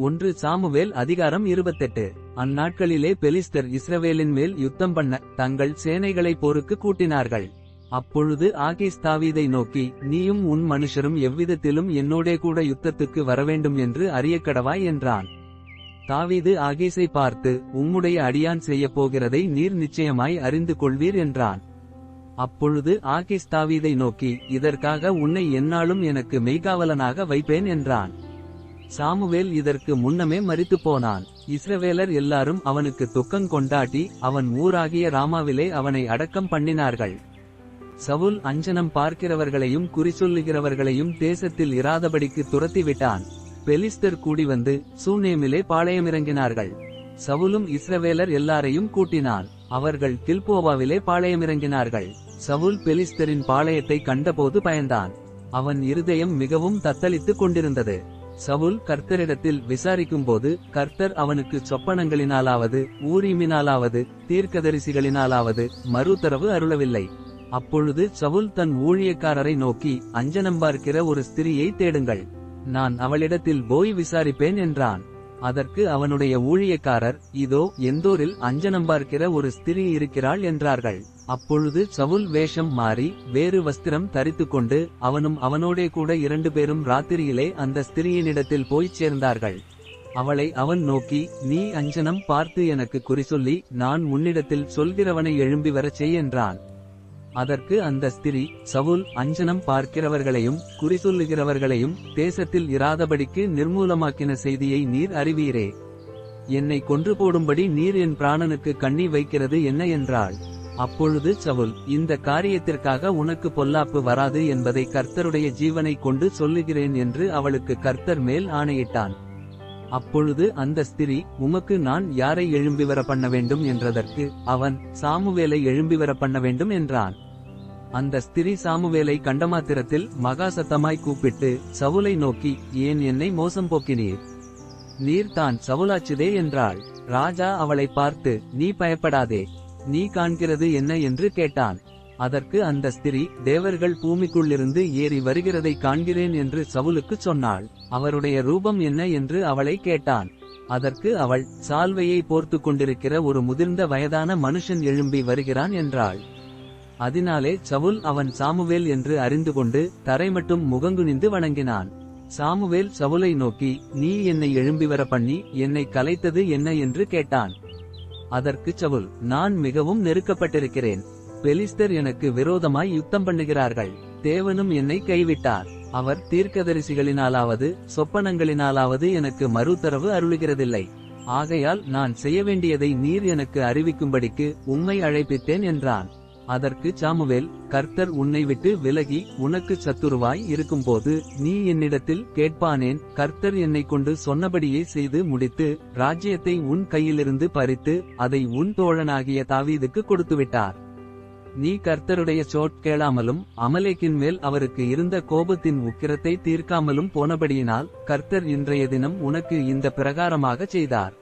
ஒன்று சாமுவேல் அதிகாரம் இருபத்தெட்டு. அந்நாட்களிலே பெலிஸ்தர் இஸ்ரவேலின் மேல் யுத்தம் பண்ண தங்கள் சேனைகளை போருக்கு கூட்டினார்கள். அப்பொழுது ஆகிஸ் தாவீதை நோக்கி நீயும் உன் மனுஷரும் எவ்விதத்திலும் என்னோடே கூட யுத்தத்துக்கு வரவேண்டும் என்று அறியக்கடவாய் என்றான். தாவீது ஆகீஸை பார்த்து உம்முடைய அடியான் செய்யப் போகிறதை நீர் நிச்சயமாய் அறிந்து கொள்வீர் என்றான். அப்பொழுது ஆகிஸ் தாவீதை நோக்கி இதற்காக உன்னை எந்நாளும் எனக்கு மெய்காவலனாக வைப்பேன் என்றான். சாமுவேல் இதற்கு முன்னமே மரித்துப் போனான். இஸ்ரவேலர் எல்லாரும் அவனுக்கு துக்கங் கொண்டாட்டி அவன் ஊராகிய ராமாவிலே அவனை அடக்கம் பண்ணினார்கள். சவுல் அஞ்சனம் பார்க்கிறவர்களையும் குறிசொல்லுகிறவர்களையும் தேசத்தில் இராதபடிக்கு துரத்திவிட்டான் பெலிஸ்தர் கூடி வந்து சூனேமிலே பாளையமிறங்கினார்கள். சவுலும் இஸ்ரவேலர் எல்லாரையும் கூட்டினான். அவர்கள் கில்போவாவிலே பாளையமிறங்கினார்கள். சவுல் பெலிஸ்தரின் பாளையத்தை கண்டபோது பயந்தான். அவன் இருதயம் மிகவும் தத்தளித்துக் கொண்டிருந்தது. சவுல் கர்த்தரிடத்தில் விசாரிக்கும்போது கர்த்தர் அவனுக்கு சொப்பனங்களினாலாவது ஊரீமினாலாவது தீர்க்கதரிசிகளினாலாவது மறுதரவு அருளவில்லை. அப்பொழுது சவுல் தன் ஊழியக்காரரை நோக்கி அஞ்சனம் பார்க்கிற ஒரு ஸ்திரியை தேடுங்கள். நான் அவளிடத்தில் போய் விசாரிப்பேன் என்றான். அதற்கு அவனுடைய ஊழியக்காரர் இதோ எந்தோரில் அஞ்சனம் பார்க்கிற ஒரு ஸ்திரீ இருக்கிறாள் என்றார்கள். அப்பொழுது சவுல் வேஷம் மாறி வேறு வஸ்திரம் தரித்துக்கொண்டு அவனும் அவனோடே கூட இரண்டு பேரும் ராத்திரியிலே அந்த ஸ்திரீயினிடத்தில் போய்ச் சேர்ந்தார்கள். அவளை அவன் நோக்கி நீ அஞ்சனம் பார்த்து எனக்கு குறிசொல்லி நான் உன்னிடத்தில் சொல்கிறவனை எழும்பி வரச் செய் என்றான். அதற்கு அந்த ஸ்திரீ சவுல் அஞ்சனம் பார்க்கிறவர்களையும் குறிசொல்லுகிறவர்களையும் தேசத்தில் இராதபடிக்கு நிர்மூலமாக்கின செய்தியை நீர் அறிவீரே. என்னை கொன்று போடும்படி நீர் என் பிராணனுக்கு கண்ணி வைக்கிறது என்ன என்றாள். அப்பொழுது சவுல் இந்த காரியத்திற்காக உனக்கு பொல்லாப்பு வராது என்பதை கர்த்தருடைய ஜீவனை கொண்டு சொல்லுகிறேன் என்று அவளுக்கு கர்த்தர் மேல் ஆணையிட்டான். அப்பொழுது அந்த ஸ்திரீ உமக்கு நான் யாரை எழும்பி வர பண்ண வேண்டும் என்றதற்கு அவன் சாமுவேலை எழும்பி வர பண்ண வேண்டும் என்றான். அந்த ஸ்திரீ சாமுவேலை கண்டமாத்திரத்தில் மகா சத்தமாய் கூப்பிட்டு சவுலை நோக்கி ஏன் என்னை மோசம் போக்கினீர்? நீர் தான் சவுலாச்சுதே என்றாள். ராஜா அவளை பார்த்து நீ பயப்படாதே. நீ காண்கிறது என்ன? என்று கேட்டான். அதற்கு அந்த ஸ்திரீ தேவர்கள் பூமிக்குள்ளிருந்து ஏறி வருகிறதை காண்கிறேன் என்று சவுலுக்கு சொன்னாள். அவருடைய ரூபம் என்ன? என்று அவளை கேட்டான். அதற்கு அவள் சால்வையை போர்த்து கொண்டிருக்கிற ஒரு முதிர்ந்த வயதான மனுஷன் எழும்பி வருகிறான் என்றாள். அதனாலே சவுல் அவன் சாமுவேல் என்று அறிந்து கொண்டு தரை மட்டும் முகங்குனிந்து வணங்கினான். சாமுவேல் சவுலை நோக்கி நீ என்னை எழும்பி வர பண்ணி என்னை கலைத்தது என்ன? என்று கேட்டான். அதற்கு சவுல் நான் மிகவும் நெருக்கப்பட்டிருக்கிறேன். பெலிஸ்தர் எனக்கு விரோதமாய் யுத்தம் பண்ணுகிறார்கள். தேவனும் என்னை கைவிட்டார். அவர் தீர்க்கதரிசிகளினாலாவது சொப்பனங்களினாலாவது எனக்கு மறுதரவு அருளுகிறதில்லை. ஆகையால் நான் செய்ய வேண்டியதை நீர் எனக்கு அறிவிக்கும்படிக்கு உம்மை அழைப்பித்தேன் என்றான். அதற்கு சாமுவேல் கர்த்தர் உன்னை விட்டு விலகி உனக்கு சத்துருவாய் இருக்கும்போது நீ என்னிடத்தில் கேட்பானேன். கர்த்தர் என்னை கொண்டு சொன்னபடியே செய்து முடித்து ராஜ்யத்தை உன் கையிலிருந்து பறித்து அதை உன் தோழனாகிய தாவீதுக்கு கொடுத்துவிட்டார். நீ கர்த்தருடைய சோட் கேளாமலும் அமலேக்கின் மேல் அவருக்கு இருந்த கோபத்தின் உக்கிரத்தை தீர்க்காமலும் போனபடியினால் கர்த்தர் இன்றைய தினம் உனக்கு இந்த பிரகாரமாக செய்தார்.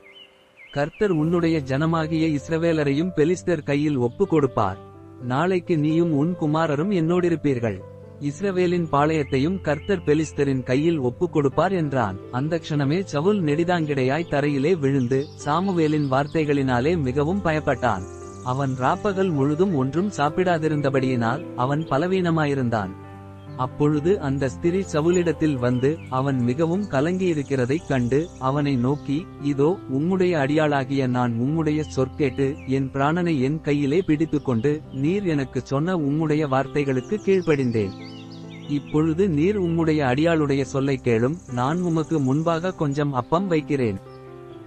கர்த்தர் உன்னுடைய ஜனமாகிய இஸ்ரவேலரையும் பெலிஸ்தர் கையில் ஒப்பு கொடுப்பார். நாளைக்கு நீயும் உன் குமாரரும் என்னோடிருப்பீர்கள். இஸ்ரவேலின் பாளையத்தையும் கர்த்தர் பெலிஸ்தரின் கையில் ஒப்புக் கொடுப்பார் என்றான். அந்த க்ஷணமே சவுல் நெடிதாங்கிடையாய் தரையிலே விழுந்து சாமுவேலின் வார்த்தைகளினாலே மிகவும் பயப்பட்டான். அவன் ராப்பகல் முழுதும் ஒன்றும் சாப்பிடாதிருந்தபடியினால் அவன் பலவீனமாயிருந்தான். அப்பொழுது அந்த ஸ்திரீ சவுலிடத்தில் வந்து அவன் மிகவும் கலங்கியிருக்கிறதைக் கண்டு அவனை நோக்கி இதோ உம்முடைய அடியாளாகிய நான் உம்முடைய சொற்கேட்டு என் பிராணனை என் கையிலே பிடித்துக்கொண்டு நீர் எனக்கு சொன்ன உம்முடைய வார்த்தைகளுக்கு கீழ்ப்படிந்தேன். இப்பொழுது நீர் உம்முடைய அடியாளுடைய சொல்லை கேளும் நான் உமக்கு முன்பாக கொஞ்சம் அப்பம் வைக்கிறேன்.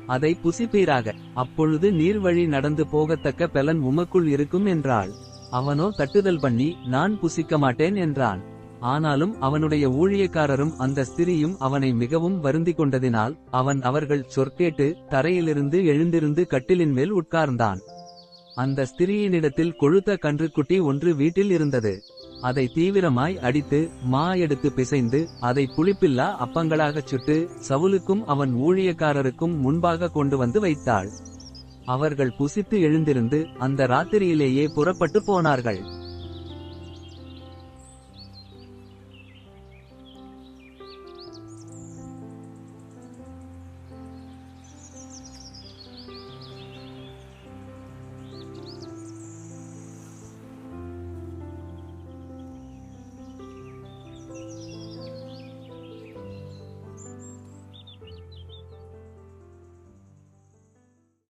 அதை புசிப்பீராக. அப்பொழுது நீர் வழி நடந்து போகத்தக்க பலன் உமக்குள் இருக்கும் என்றாள். அவனோ தட்டுதல் பண்ணி நான் புசிக்க மாட்டேன் என்றான். ஆனாலும் அவனுடைய ஊழியக்காரரும் அந்த ஸ்திரியும் அவனை மிகவும் வருந்தி கொண்டதினால் அவன் அவர்கள் சொற்கேட்டு தரையிலிருந்து எழுந்திருந்து கட்டிலின் மேல் உட்கார்ந்தான். அந்த ஸ்திரியினிடத்தில் கொழுத்த கன்றுக்குட்டி ஒன்று வீட்டில் இருந்தது. அதை தீவிரமாய் அடித்து மா எடுத்து பிசைந்து அதை புளிப்பில்லா அப்பங்களாகச் சுட்டு சவுலுக்கும் அவன் ஊழியக்காரருக்கும் முன்பாக கொண்டு வந்து வைத்தாள். அவர்கள் புசித்து எழுந்திருந்து அந்த ராத்திரியிலேயே புறப்பட்டு போனார்கள்.